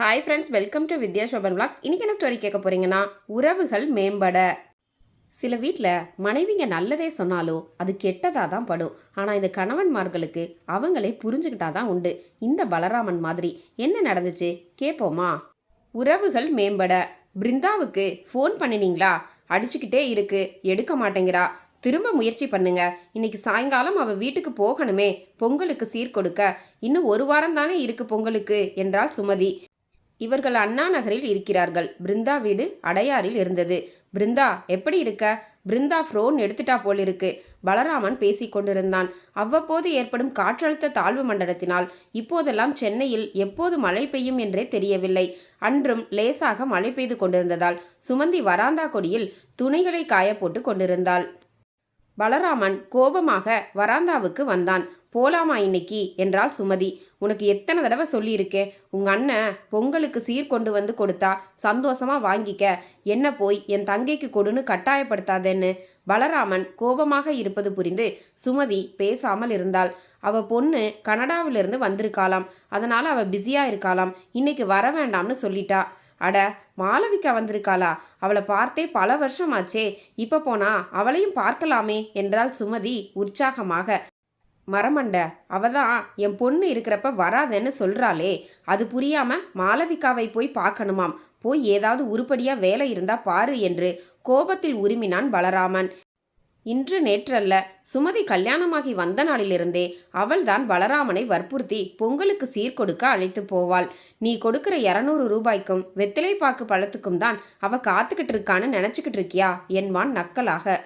Hi friends welcome to Vidya Shoban blogs இன்றைக்கி என்ன story கேட்க போகிறீங்கன்னா உறவுகள் மேம்பட. சில வீட்டில் மனைவிங்க நல்லதே சொன்னாலும் அது கெட்டதாக தான் படும். ஆனால் இந்த கணவன்மார்களுக்கு அவங்களே புரிஞ்சுக்கிட்டா தான் உண்டு. இந்த பலராமன் மாதிரி என்ன நடந்துச்சு? கேட்போமா உறவுகள் மேம்பட. பிருந்தாவுக்கு ஃபோன் பண்ணினீங்களா? அடிச்சுக்கிட்டே இருக்கு. எடுக்க மாட்டேங்கிறா. திரும்ப முயற்சி பண்ணுங்க. இன்னைக்கு சாயங்காலம் அவ வீட்டுக்கு போகணுமே. பொங்கலுக்கு சீர் கொடுக்க. இன்னும் ஒரு வாரம் தானே இருக்கு பொங்கலுக்கு என்றாள் சுமதி. இவர்கள் அண்ணா நகரில் இருக்கிறார்கள். பிருந்தா வீடு அடையாறில் இருந்தது. பிருந்தா எப்படி இருக்க? பிருந்தா ஃப்ரோன் எடுத்துட்டா போல் இருக்கு. பலராமன் பேசிக் கொண்டிருந்தான். அவ்வப்போது ஏற்படும் காற்றழுத்த தாழ்வு மண்டலத்தினால் இப்போதெல்லாம் சென்னையில் எப்போது மழை பெய்யும் என்றே தெரியவில்லை. அன்றும் லேசாக மழை பெய்து கொண்டிருந்ததால் சுமந்தி வராந்தா கொடியில் துணிகளை காய போட்டு கொண்டிருந்தாள். பலராமன் கோபமாக வராந்தாவுக்கு வந்தான். போலாமா இன்னைக்கு? என்றாள் சுமதி. உனக்கு எத்தனை தடவை சொல்லியிருக்கேன்? உங்க அண்ணன் பொங்கலுக்கு சீர் கொண்டு வந்து கொடுத்தா சந்தோஷமா வாங்கிக்க. என்ன போய் என் தங்கைக்கு கொடுன்னு கட்டாயப்படுத்தாதேன்னு. பலராமன் கோபமாக இருப்பது புரிந்து சுமதி பேசாமல் இருந்தாள். அவ பொண்ணு கனடாவிலிருந்து வந்திருக்காளாம். அதனால அவ பிஸியா இருக்காளாம். இன்னைக்கு வர வேண்டாம்னு சொல்லிட்டா. அட மாளவிகா வந்திருக்காளா? அவளை பார்த்தே பல வருஷமாச்சே. இப்ப போனா அவளையும் பார்க்கலாமே என்றாள் சுமதி உற்சாகமாக. மரமண்ட அவ தான் என் பொண்ணு இருக்கிறப்ப வராதேன்னு சொல்கிறாளே அது புரியாமல் மாளவிகாவை போய் பார்க்கணுமாம். போய் ஏதாவது உருப்படியாக வேலை இருந்தா பாரு என்று கோபத்தில் உருமினான் பலராமன். இன்று நேற்றல்ல சுமதி கல்யாணமாகி வந்த நாளிலிருந்தே அவள்தான் பலராமனை வற்புறுத்தி பொங்கலுக்கு சீர்கொடுக்க அழைத்து போவாள். நீ கொடுக்கிற இரநூறு ரூபாய்க்கும் வெத்திலைப்பாக்கு பழத்துக்கும் தான் அவ காத்துக்கிட்டு இருக்கான்னு நினச்சிக்கிட்டு இருக்கியா? என்பான் நக்கலாக.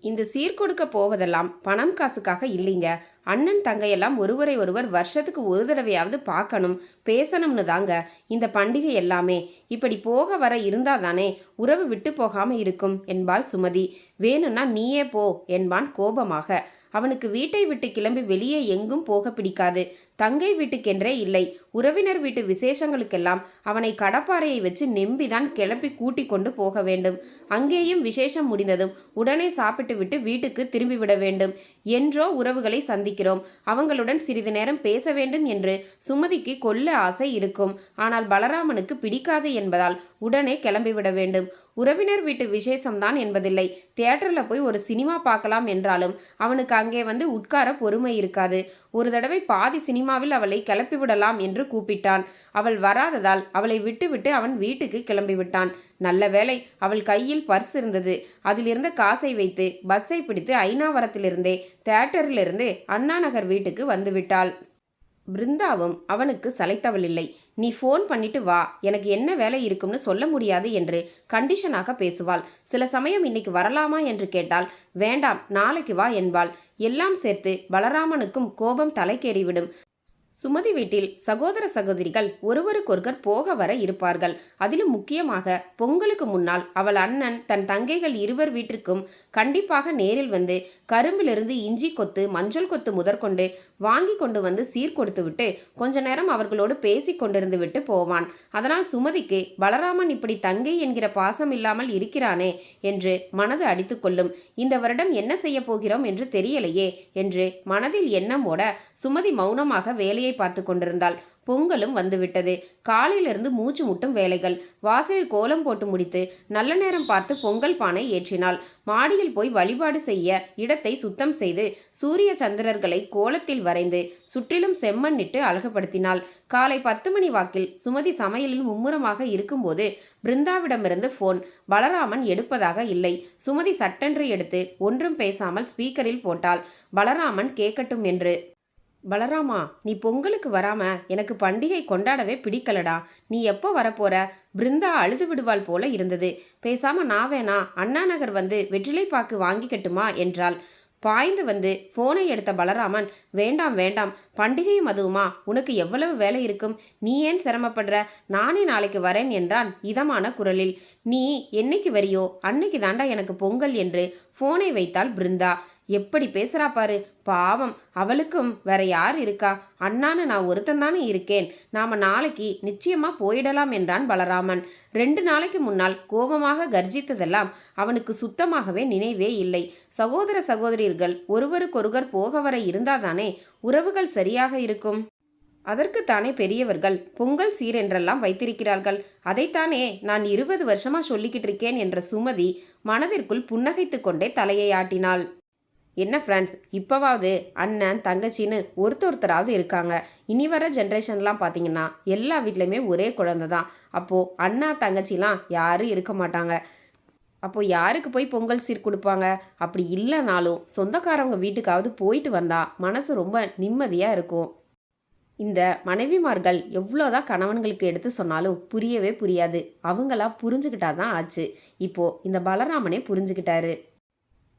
இந்த சீர்கொடுக்க போவதெல்லாம் பணம் காசுக்காக இல்லைங்க. அண்ணன் தங்கையெல்லாம் ஒருவரை ஒருவர் வருஷத்துக்கு ஒரு தடவையாவது பார்க்கணும் பேசணும்னு தாங்க. இந்த பண்டிகை எல்லாமே இப்படி போக வர இருந்தாதானே உறவு விட்டு போகாம இருக்கும் என்பாள் சுமதி. வேணும்னா நீயே போ என்பான் கோபமாக. அவனுக்கு வீட்டை விட்டு கிளம்பி வெளியே எங்கும் போக பிடிக்காது. தங்கை வீட்டுக்கென்றே இல்லை. உறவினர் வீட்டு விசேஷங்களுக்கெல்லாம் அவனை கடப்பாறையை வச்சு நெம்பிதான் கிளப்பி கூட்டி கொண்டு போக வேண்டும். அங்கேயும் விசேஷம் முடிந்ததும் உடனே சாப்பிட்டு விட்டு வீட்டுக்கு திரும்பிவிட வேண்டும். என்றோ உறவுகளை சந்திக்கிறோம். அவங்களுடன் சிறிது நேரம் பேச வேண்டும் என்று சுமதிக்கு கொல்ல ஆசை இருக்கும். ஆனால் பலராமனுக்கு பிடிக்காது என்பதால் உடனே கிளம்பிவிட வேண்டும். உறவினர் வீட்டு விசேஷம்தான் என்பதில்லை. தியேட்டரில் போய் ஒரு சினிமா பார்க்கலாம் என்றாலும் அவனுக்கு அங்கே வந்து உட்கார பொறுமை இருக்காது. ஒரு தடவை பாதி சினிமா சினிமாவில் அவளை கிளப்பிவிடலாம் என்று கூப்பிட்டான். அவள் வராததால் அவளை விட்டுவிட்டு அவன் வீட்டுக்கு கிளம்பிவிட்டான். நல்ல வேளை அவள் கையில் பர்ஸ் இருந்தது. அதிலிருந்த காசை வைத்து பஸ்ஸை பிடித்து ஐநாவரத்திலிருந்தே தியேட்டரிலிருந்தே அண்ணா நகர் வீட்டுக்கு வந்துவிட்டாள். பிருந்தாவும் அவனுக்கு சளைத்தவள் இல்லை நீ ஃபோன் பண்ணிட்டு வா. எனக்கு என்ன வேலை இருக்கும்னு சொல்ல முடியாது என்று கண்டிஷனாக பேசுவாள். சில சமயம் இன்னைக்கு வரலாமா? என்று கேட்டால் வேண்டாம். நாளைக்கு வா என்பாள். எல்லாம் சேர்த்து பலராமனுக்கும் கோபம் தலைக்கேறிவிடும் சுமதி வீட்டில் சகோதர சகோதரிகள் ஒருவருக்கொருவர் போக வர இருப்பார்கள். அதிலும் முக்கியமாக பொங்கலுக்கு முன்னால் அவள் அண்ணன் தன் தங்கைகள் இருவர் வீட்டிற்கும் கண்டிப்பாக நேரில் வந்து கரும்பிலிருந்து இஞ்சி கொத்து மஞ்சள் கொத்து முதற்கொண்டு வாங்கி கொண்டு வந்து சீர்கொடுத்துவிட்டு விட்டு கொஞ்ச நேரம் அவர்களோடு பேசி கொண்டிருந்து விட்டு போவான். அதனால் சுமதிக்கு பலராமன் இப்படி தங்கை என்கிற பாசம் இல்லாமல் இருக்கிறானே என்று மனது அடித்துக்கொள்ளும் இந்த வருடம் என்ன செய்ய போகிறோம் என்று தெரியலையே என்று மனதில் எண்ணம் ஓட சுமதி மௌனமாக வேலையை பார்த்து கொண்டிருந்தாள். பொங்கலும் வந்துவிட்டது. காலையிலிருந்து மூச்சு முட்டும் வேலைகள். வாசலில் கோலம் போட்டு முடித்து நல்ல நேரம் பார்த்து பொங்கல் பானை ஏற்றினாள். மாடியில் போய் வழிபாடு செய்ய இடத்தை சுத்தம் செய்து சூரிய சந்திரர்களை கோலத்தில் வரைந்து சுற்றிலும் செம்மண்ணிட்டு அழகுபடுத்தினாள். காலை பத்து மணி வாக்கில் சுமதி சமையலில் மும்முரமாக இருக்கும்போது பிருந்தாவிடமிருந்து போன் பலராமன் எடுப்பதாக இல்லை. சுமதி சட்டென்று எடுத்து ஒன்றும் பேசாமல் ஸ்பீக்கரில் போட்டாள். பலராமன் கேட்கட்டும் என்று பலராமா நீ பொங்கலுக்கு வராம எனக்கு பண்டிகை கொண்டாடவே பிடிக்கலடா. நீ எப்போ வரப்போற? பிருந்தா அழுது விடுவாள் போல இருந்தது. பேசாம நான் வேணா அண்ணா நகர் வந்து வெற்றிலை பாக்கு வாங்கிக்கட்டுமா என்றாள். பாய்ந்து வந்து போனை எடுத்த பலராமன் வேண்டாம் வேண்டாம் பண்டிகையும் அதுவுமா. உனக்கு எவ்வளவு வேலை இருக்கும்? நீ ஏன் சிரமப்படுற? நானே நாளைக்கு வரேன் என்றான் இதமான குரலில். நீ என்னைக்கு வரியோ அன்னைக்கு தாண்டா எனக்கு பொங்கல் என்று போனை வைத்தாள் பிருந்தா. எப்படி பேசுறா பாரு? பாவம் அவளுக்கும் வேற யார் இருக்கா? அண்ணான்னு நான் ஒருத்தன் தானே இருக்கேன். நாம நாளைக்கு நிச்சயமா போயிடலாம் என்றான் பலராமன். ரெண்டு நாளைக்கு முன்னால் கோபமாக கர்ஜித்ததெல்லாம் அவனுக்கு சுத்தமாகவே நினைவே இல்லை. சகோதர சகோதரிகள் ஒருவருக்கொருவர் போக வர இருந்தாதானே உறவுகள் சரியாக இருக்கும்? அதற்குத்தானே பெரியவர்கள் பொங்கல் சீர் என்றெல்லாம் வைத்திருக்கிறார்கள். அதைத்தானே நான் இருபது வருஷமா சொல்லிக்கிட்டு இருக்கேன் என்ற சுமதி மனதிற்குள் புன்னகைத்து கொண்டே தலையை ஆட்டினாள். என்ன ஃப்ரெண்ட்ஸ் இப்போவாவது அண்ணன் தங்கச்சின்னு ஒருத்தர் ஒருத்தராவது இருக்காங்க. இனி வர ஜென்ரேஷன்லாம் பார்த்தீங்கன்னா எல்லா வீட்லேயுமே ஒரே குழந்தை தான். அப்போது அண்ணா தங்கச்சிலாம் யாரும் இருக்க மாட்டாங்க. அப்போ யாருக்கு போய் பொங்கல் சீர் கொடுப்பாங்க? அப்படி இல்லைனாலும் சொந்தக்காரவங்க வீட்டுக்காவது போயிட்டு வந்தால் மனசு ரொம்ப நிம்மதியாக இருக்கும். இந்த மனைவிமார்கள் எவ்வளோதான் கணவன்களுக்கு எடுத்து சொன்னாலும் புரியவே புரியாது. அவங்களா புரிஞ்சுக்கிட்டா தான் ஆச்சு. இப்போது இந்த பலராமனே புரிஞ்சுக்கிட்டாரு.